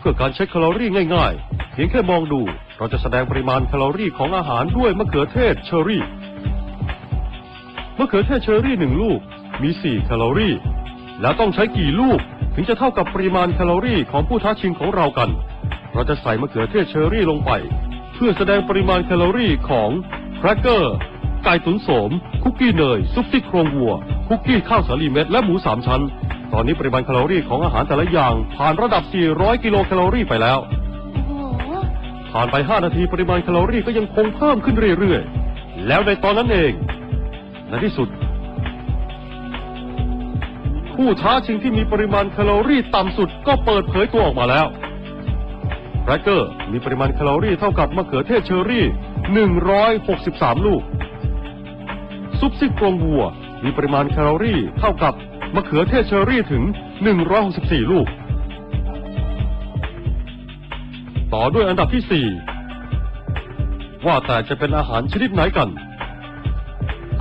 เพื่อการเช็คแคลอรี่ง่ายๆ เพียงแค่มองดู เราจะแสดงปริมาณแคลอรี่ของอาหารด้วยมะเขือเทศเชอรี่ มะเขือเทศเชอรี่หนึ่งลูกมี 4 แคลอรี่ แล้วต้องใช้กี่ลูก ถึงจะเท่ากับปริมาณแคลอรี่ของผู้ท้าชิงของเรากัน เราจะใส่มะเขือเทศเชอรี่ลงไป เพื่อแสดงปริมาณแคลอรี่ของแครกเกอร์ไก่ตุ๋นโสม คุกกี้เนย ซุปซี่โครงวัว คุกกี้ข้าวสาลีเม็ดและหมูสามชั้น ตอนนี้ปริมาณแคลอรี่ของอาหารแต่ละอย่าง ผ่านระดับ 400 กิโลแคลอรี่ไปแล้ว โอ้โหผ่านไป 5 นาทีปริมาณแคลอรี่ก็ยังคงเพิ่มขึ้นเรื่อยๆ แล้วในตอนนั้นเอง ในที่สุด ผู้ท้าชิงที่มีปริมาณแคลอรี่ต่ำสุดก็เปิดเผยตัวออกมาแล้วแรกเกอร์มีปริมาณแคลอรี่เท่ากับมะเขือเทศเชอรี่ 163 ลูก ซุปซี่โครงวัว มีปริมาณแคลอรี่เท่ากับ มะเขือเทศเชอรี่ถึง 164 ลูก ต่อด้วยอันดับที่ 4 ว่าแต่จะเป็นอาหารชนิดไหนกัน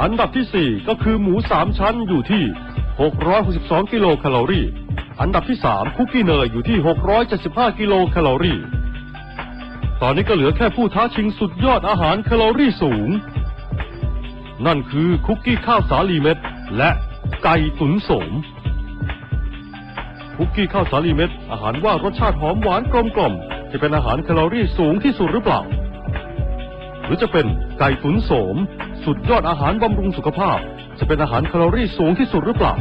อันดับที่ 4 ก็คือหมูสามชั้นอยู่ที่ 662 กิโลแคลอรี่ อันดับที่ 3 คุกกี้เนยอยู่ที่ 675 กิโลแคลอรี่ ตอนนี้ก็เหลือแค่ผู้ท้าชิงสุดยอดอาหารแคลอรี่สูง นั่นคือคุกกี้ข้าวสาลีเม็ดและ ไก่ตุ๋นโสมคุกกี้ข้าวสาลีเม็ด อาหารว่ารสชาติหอมหวานกลมกล่อม จะเป็นอาหารแคลอรี่สูงที่สุดหรือเปล่า หรือจะเป็นไก่ตุ๋นโสม สุดยอดอาหารบำรุงสุขภาพ จะเป็นอาหารแคลอรี่สูงที่สุดหรือเปล่า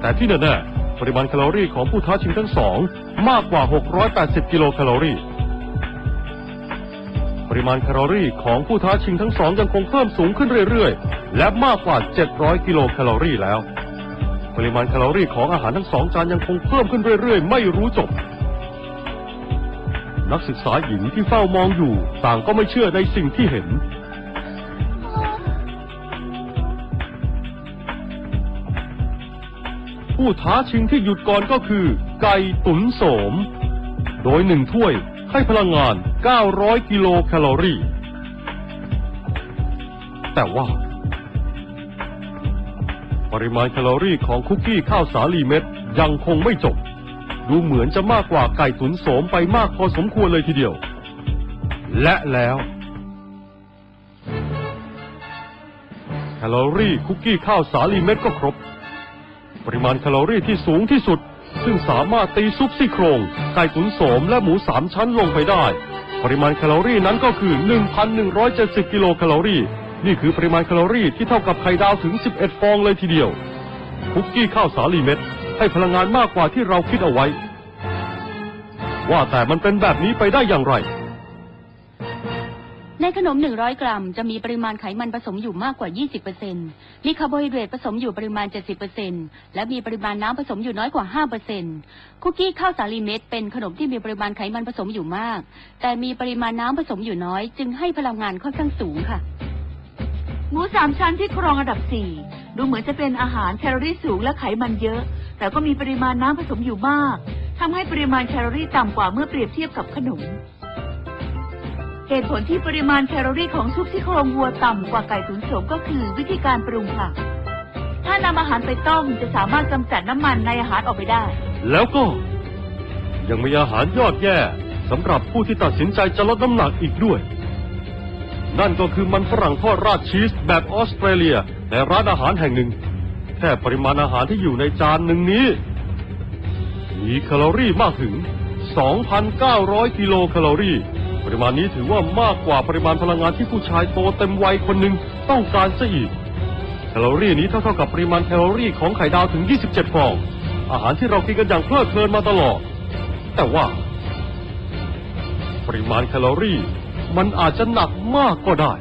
แต่ที่แน่ๆปริมาณแคลอรี่ของผู้ท้าชิงทั้งสอง มากกว่า 680 กิโลแคลอรี่ ปริมาณแคลอรี่ของผู้ท้าชิงทั้งสองยังคงเพิ่มสูงขึ้นเรื่อยๆ และมากกว่า 700 กิโลแคลอรี่แล้ว ปริมาณแคลอรี่ของอาหารทั้งสองจานยังคงเพิ่มขึ้นเรื่อยๆ ไม่รู้จบ นักศึกษาหญิงที่เฝ้ามองอยู่ ต่างก็ไม่เชื่อในสิ่งที่เห็น ผู้ท้าชิงที่หยุดก่อนก็คือ ไก่ตุ๋นโสม โดยหนึ่งถ้วย ให้พลังงาน 900 กิโลแคลอรี่ แต่ว่า ปริมาณแคลอรี่ของคุกกี้ข้าวสาลีเม็ดยังคงไม่จบ ดูเหมือนจะมากกว่าไก่ตุ๋นโสมไปมากพอสมควรเลยทีเดียว และแล้ว แคลอรี่คุกกี้ข้าวสาลีเม็ดก็ครบ ปริมาณแคลอรี่ที่สูงที่สุด ซึ่งสามารถตีซุปซี่โครงไก่ตุ๋นโสมและหมูสามชั้นลงไปได้ ปริมาณแคลอรี่นั้นก็คือ 1,170 กิโลแคลอรี่ นี่คือปริมาณแคลอรี่ที่เท่ากับไข่ดาวถึง 11 ฟองเลยทีเดียวคุกกี้ข้าวสาลีเม็ด ให้พลังงานมากกว่าที่เราคิดเอาไว้ ว่าแต่มันเป็นแบบนี้ไปได้อย่างไร ในขนม 100 กรัม จะมีปริมาณไขมันผสมอยู่มากกว่า 20%มีคาร์โบไฮเดรตผสมอยู่ปริมาณ 70%และมีปริมาณน้ำผสมอยู่น้อยกว่า 5%คุกกี้ข้าวสาลีเม็ดเป็นขนมที่มีปริมาณไขมันผสมอยู่มาก แต่มีปริมาณน้ำผสมอยู่น้อย จึงให้พลังงานค่อนข้างสูงค่ะ หมูสามชั้นที่ครองอันดับสี่ดูเหมือนจะเป็นอาหารแคลอรี่สูงและไขมันเยอะ แต่ก็มีปริมาณน้ำผสมอยู่มากทำให้ปริมาณแคลอรี่ต่ำกว่าเมื่อเปรียบเทียบกับขนม เหตุผลที่ปริมาณแคลอรี่ของซุปซี่โครงวัวต่ำกว่าไก่ตุ๋นโสมก็คือวิธีการปรุงค่ะ ถ้านำอาหารไปต้มจะสามารถกำจัดน้ำมันในอาหารออกไปได้ แล้วก็ ยังมีอาหารยอดแย่สำหรับผู้ที่ตัดสินใจจะลดน้ำหนักอีกด้วย นั่นก็คือมันฝรั่งทอดราดชีสแบบออสเตรเลียในร้านอาหารแห่งหนึ่ง แค่ปริมาณอาหารที่อยู่ในจานหนึ่งนี้ มีแคลอรี่มากถึง 2,900 กิโลแคลอรี่ ริมาณนี้ถือว่ามากกว่าปริมาณพลังงานที่ผู้ชายโตเต็มวัยคนหนึ่งต้องการซะอีก แคลอรี่นี้เท่าๆกับปริมาณแคลอรี่ของไข่ดาวถึง 27 ฟอง อาหารที่เรากินกันอย่างเพลิดเพลินมาตลอด แต่ว่า ปริมาณแคลอรี่ มันอาจจะหนักมากก็ได้